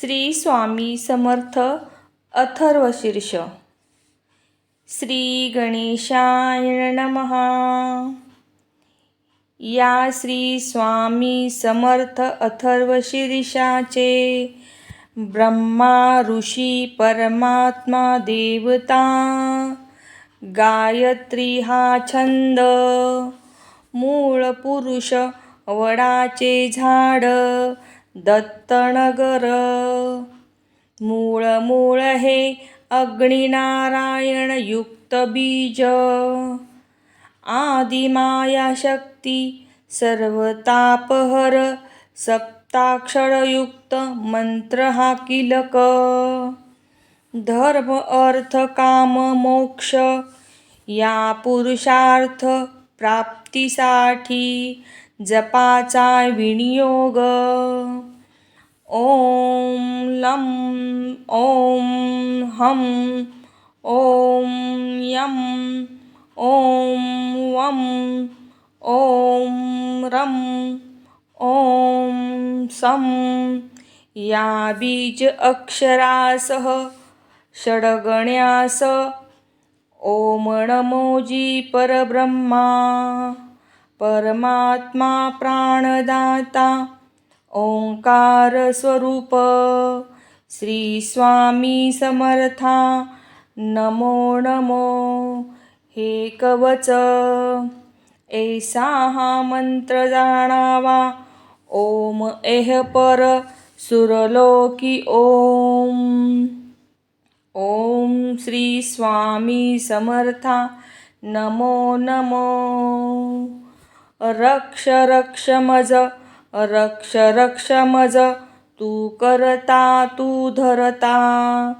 श्री स्वामी समर्थ अथर्वशीर्ष. श्री गणेशाय नमहा या श्री स्वामी समर्थ अथर्वशीर्षाचे ब्रह्मा ऋषी परमात्मा देवता गायत्री हा छंद मूळ पुरुष वडाचे झाड दत्तनगर. मूळ मूळ हे अग्निनारायण युक्त बीज. आदिमाया शक्ती सर्व तापहर सप्ताक्षरयुक्त मंत्र हा किलक. धर्म अर्थ काम मोक्ष या पुरुषार्थ प्राप्तीसाठी जपाचा विनियोग. ॐ लं ॐ हं ॐ यं ॐ वं ॐ रं ॐ सं या बीज अक्षरासह षडगण्यास ओम नमोजी परब्रह्मा परमात्मा प्राणदाता ओंकार स्वरूप श्री स्वामी समर्था। नमो नमो। हे कवच। ऐसा हा मंत्र जाणावा। ओम एह पर सुरलोकी ओम। ओम श्री स्वामी समर्था। नमो नमो। रक्ष रक्ष मज। रक्ष रक्ष मज तू करता तू धरता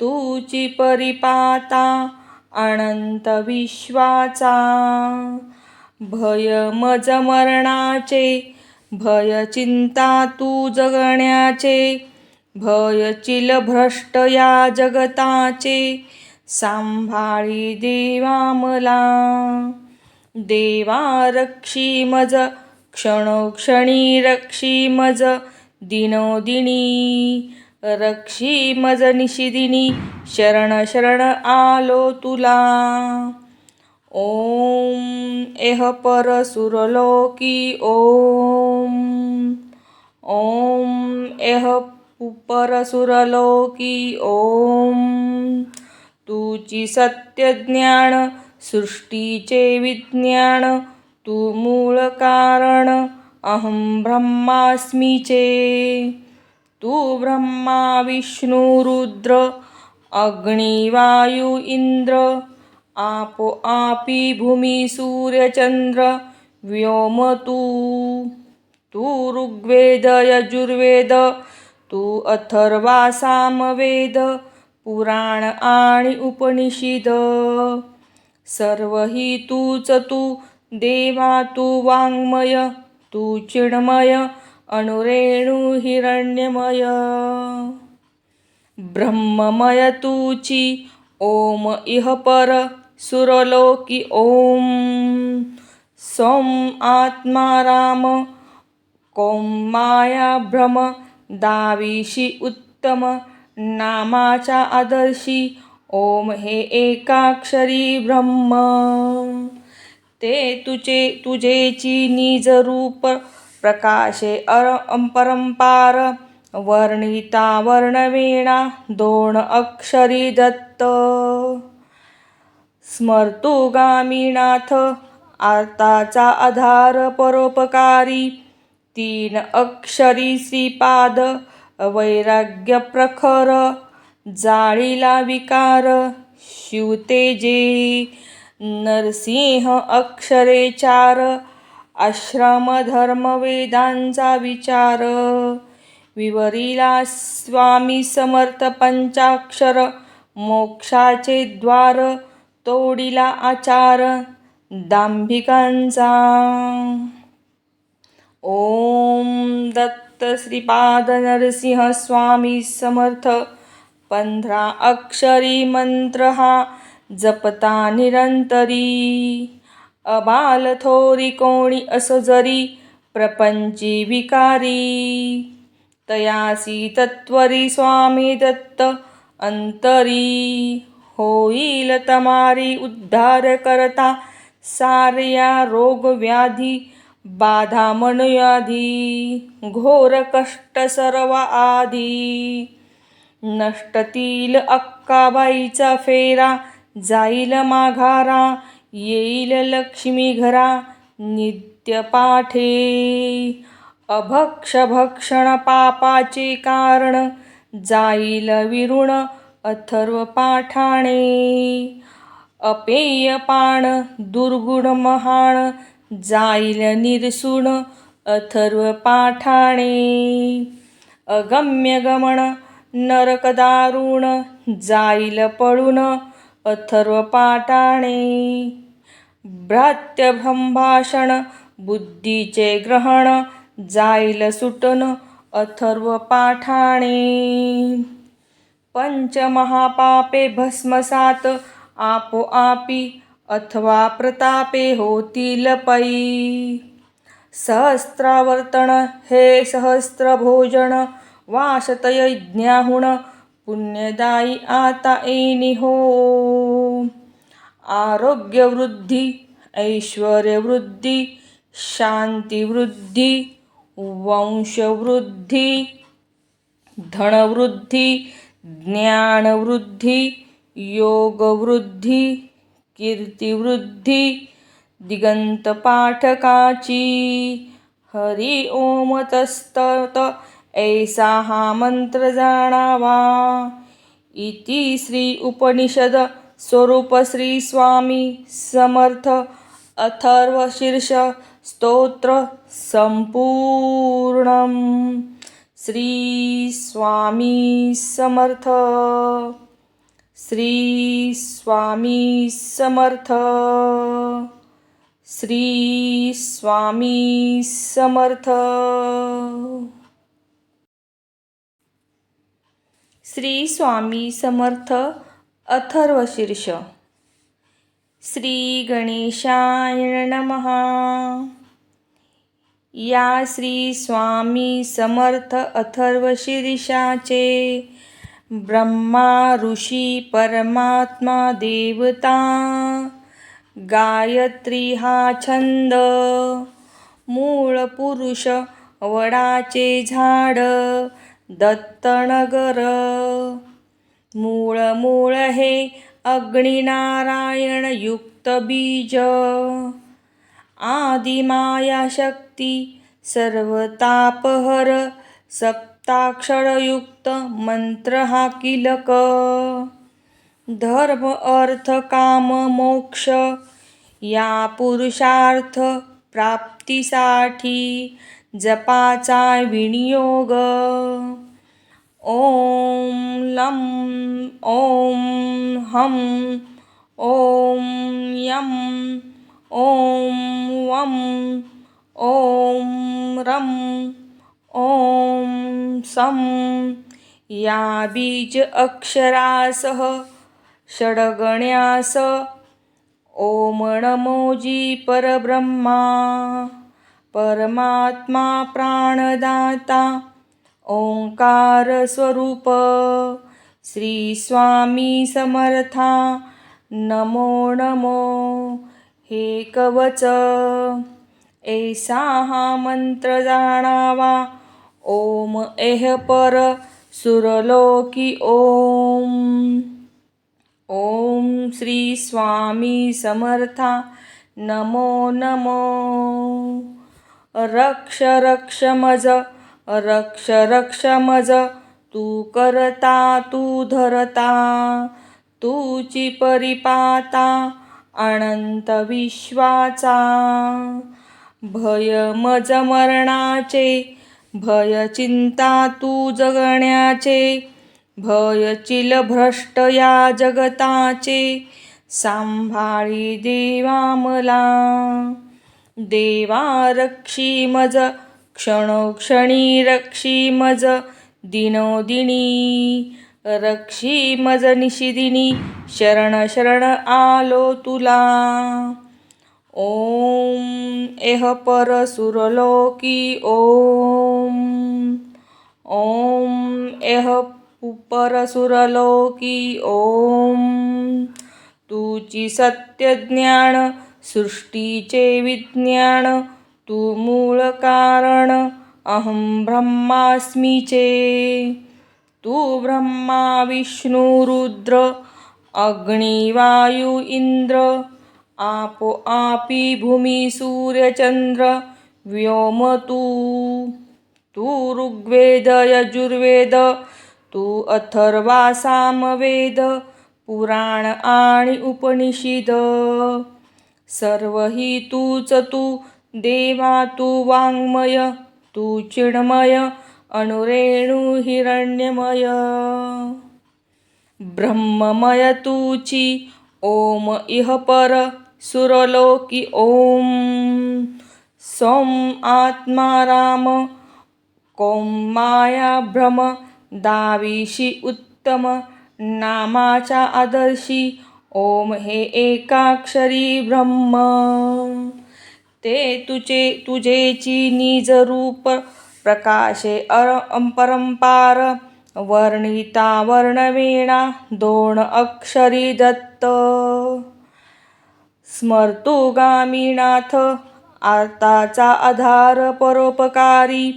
तूची परिपाता अनंत विश्वाचा. भय मज मरणाचे भय चिंता तू जगण्याचे भय चिल भ्रष्ट या जगताचे सांभाळी देवा मला. देवा रक्षी मज क्षणोक्षणी रक्षी मज दिनोदिनी रक्षी मज निशिदिनी। शरण शरण आलो तुला। ओम। एह पर सुरलोकी ओम। ओम। एह परसुरलोकी ओम। तुची सत्यज्ञान सृष्टीचे विज्ञान। तू मूळ कारण अहं ब्रह्मास्मीचे तू ब्रह्मा विष्णू रुद्र अग्नी इंद्र आपो आपी भूमी सूर्यचंद्र व्योम तू। तू ऋग्वेद यजुर्वेद तू अथर्वा सामवेद पुराण आणि उपनिषद। सर्व ही तूच तू देवा तू वाङ्मय तू चिन्मय अनुरेणु हिरण्यमय. ब्रह्ममय तूची ओम इह पर सुरलोकी ओम. सोम आत्मा राम कोम माया भ्रम दाविशी उत्तम नामाच्या आदर्शी ओम हे एकाक्षरी ब्रह्म. ते तुझे तुझेची निज रूप प्रकाशे अर अपरंपार वर्णिता वर्णवेणा दोन अक्षरी दत्त. स्मर्तु गामीनाथ आताचा आधार परोपकारी तीन अक्षरी श्रीपाद वैराग्य प्रखर जाळीला विकार शिवतेजे नरसिंह अक्षरे चार आश्रम धर्म वेदांचा विचार. विवरिला स्वामी समर्थ पंचाक्षर मोक्षाचे द्वार तोडिला आचार दांभिकांचा ओम दत्त श्रीपाद नरसिंह स्वामी समर्थ पंधरा अक्षरी मंत्र हा जपता निरंतरी. अबाल थोरी कोणी असो जरी प्रपंची विकारी. तयासी तत्वरी स्वामी दत्त अंतरी. होईल तमारी उद्धार करता सार्या रोग व्याधी बाधा मनयाधी घोर कष्ट सर्व आधी. नष्टतील अक्काबाईचा फेरा जाईल माघारा येईल लक्ष्मी घरा नित्य पाठे. अभक्ष भक्षण पापाचे कारण जाईल विरुण अथर्व पाठाणे. अपेय पाण दुर्गुण महाण जाईल निरसुण अथर्व पाठाणे. अगम्य गमन नरकदारुण जाईल पळून अथर्वपाठाणे। भ्रात्यभंभाषण बुद्धीचे ग्रहण जाईल सुटन अथर्व पाठाणे पंचमहापापे भस्मसात आपोआपी अथवा प्रतापे होतील पै। सहस्रावर्तन हे सहस्रभोजन वाशतय ज्ञाहुण पुण्यदायी आता येणी हो. आरोग्यवृद्धी ऐश्वर्यवृद्धी शांतिवृद्धी वंशवृद्धी धनवृद्धी ज्ञानवृद्धी योगवृद्धी कीर्तिवृद्धी दिगंत पाठकाची. हरी ओम तस्तत ऐसा हा मंत्र जाणावा. इति श्री उपनिषद स्वरूप श्री स्वामी समर्थ अथर्व शीर्ष स्तोत्र संपूर्णम. श्री स्वामी समर्थ. श्री स्वामी समर्थ. श्री स्वामी समर्थ. श्री स्वामी समर्थ अथर्वशीर्ष श्री गणेशाय नमहा या श्री स्वामी समर्थ अथर्वशीर्षाचे ब्रह्मा ऋषी परमात्मा देवता गायत्री हा छंद मूळ पुरुष वडाचे झाड दत्तनगर। मूळ मूळ हे अग्निनारायण युक्त बीज आदिमाया शक्ती सर्व तापहर सप्ताक्षरयुक्त मंत्र हा किलक धर्म अर्थ काम मोक्ष या पुरुषार्थ प्राप्तीसाठी जपाचा विनियोग। ओम लम ओम हं ओम यम ओम वम ओम रम ओम सम। या बीज अक्षरासह षडगण्यास ओम नमोजी परब्रह्मा। परमात्मा प्राणदाता ओंकार स्वरूप। श्री स्वामी समर्था। नमो नमो। हे कवच। ऐसा हा मंत्र जाणावा। ओम एह पर सुरलोकी ओम। ओम श्री स्वामी समर्था। नमो नमो। रक्ष रक्ष मज रक्ष रक्ष मज तू करता तू धरता तूची परिपाता अनंत विश्वाचा. भय मज मरणाचे भय चिंता तू जगण्याचे भय चिल भ्रष्ट या जगताचे सांभाळी देवा मला. देवा रक्षी मज क्षणोक्षणी रक्षी मज दिनोदिनी रक्षी मज निशिदिनी शरण शरण आलो तुला. ओम एह पर सुरलोकी ओम ॐ एह परसुरलोकी ओम. तुची सत्यज्ञान सृष्टीचे विज्ञान तू मूळ कारण अहं ब्रह्मास्मीचे तू ब्रह्मा विष्णू रुद्र अग्निवायू इंद्र आपो आपी भूमी सूर्यचंद्र व्योम तू. तू ऋग्वेद यजुर्वेद तू अथर्वा सामवेद पुराण आणि उपनिषद. सर्व ही तूच तू देवा तू वाङ्मय तू चिण्मय अणुरेणु हिरण्यमय. ब्रह्ममय तूची ओम इह पर सुरलोकी ओम. सोम आत्मा राम कोम माया भ्रम दाविशी उत्तम नामाच्या आदर्शी ओम हे एकाक्षरी ब्रह्म. ते तुझे तुझेची निज रूप प्रकाशे अर अपरंपार. वर्णिता वर्णवीणा दोन अक्षरी दत्त. स्मर्तु गामीनाथ आताचा आधार परोपकारी.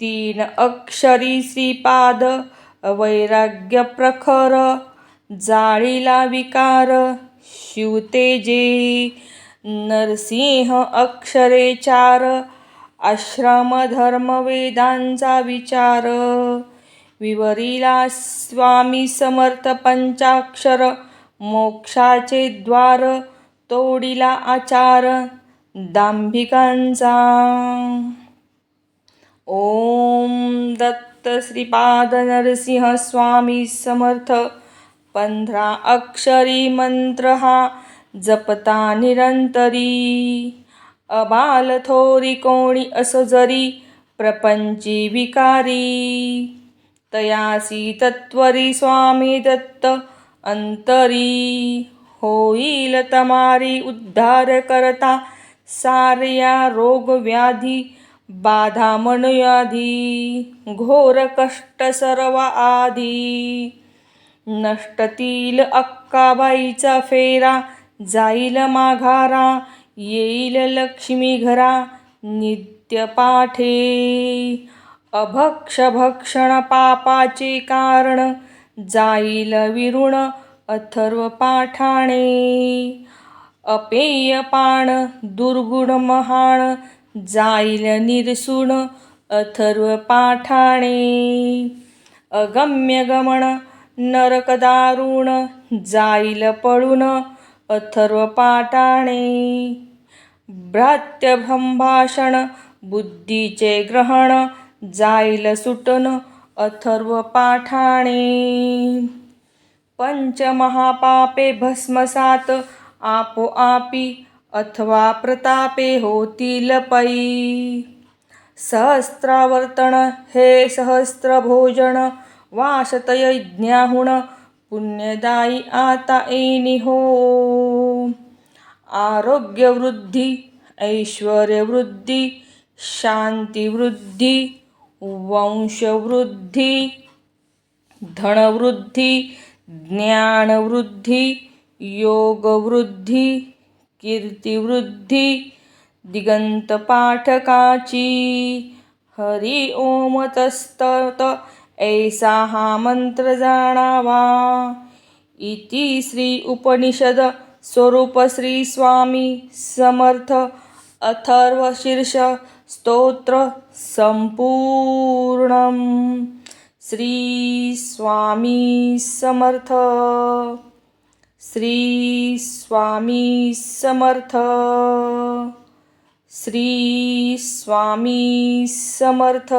तीन अक्षरी श्रीपाद वैराग्य प्रखर. जाळीला विकार शिवतेजे नरसिंह अक्षरे चार आश्रम धर्म वेदांचा विचार. विवरीला स्वामी समर्थ पंचाक्षर मोक्षाचे द्वार तोडीला आचार दांभिकांचा. ओम दत्त श्रीपाद नरसिंह स्वामी समर्थ. पंधरा अक्षरी मंत्र हा जपता निरंतरी. अबाल थोरी कोणी असो जरी प्रपंची विकारी. तयासी तत्वरी स्वामी दत्त अंतरी. होईल तमारी उद्धार करता सार्या रोग व्याधी बाधा मनयाधी घोर कष्ट सर्व आधी. नष्टतील अक्काबाईचा फेरा जाईल माघारा येईल लक्ष्मी घरा नित्य पाठे अभक्ष भक्षण पापाचे कारण जाईल विरुण अथर्व पाठाणे. अपेय पाण दुर्गुण महाण जाईल निरसुण अथर्व पाठाणे. अगम्य गमन नरक दारुण जाईल पळून अथर्व पाटाणे. भ्रात्य बुद्धीचे ग्रहण जाईल सुटन अथर्व पाठाणे. पंचमहापापे भस्मसात आपोआपी अथवा प्रतापे होतील पै. सहस्रावर्तन हे सहस्त्र वासतय ज्ञाहुण यज्ञाहुण पुण्यदायी आता एनी हो। आरोग्यवृद्धी ऐश्वर्यवृद्धी शांतिवृद्धी वंशवृद्धी धनवृद्धी ज्ञानवृद्धी योगवृद्धी कीर्तिवृद्धी दिगंतपाठकाची। हरि ओम तस्तत ऐसा हा मंत्र जाणावा. इति श्री उपनिषद स्वरूप श्री स्वामी समर्थ अथर्व शीर्ष स्तोत्र संपूर्णम. श्री स्वामी समर्थ. श्री स्वामी समर्थ. श्री स्वामी समर्थ.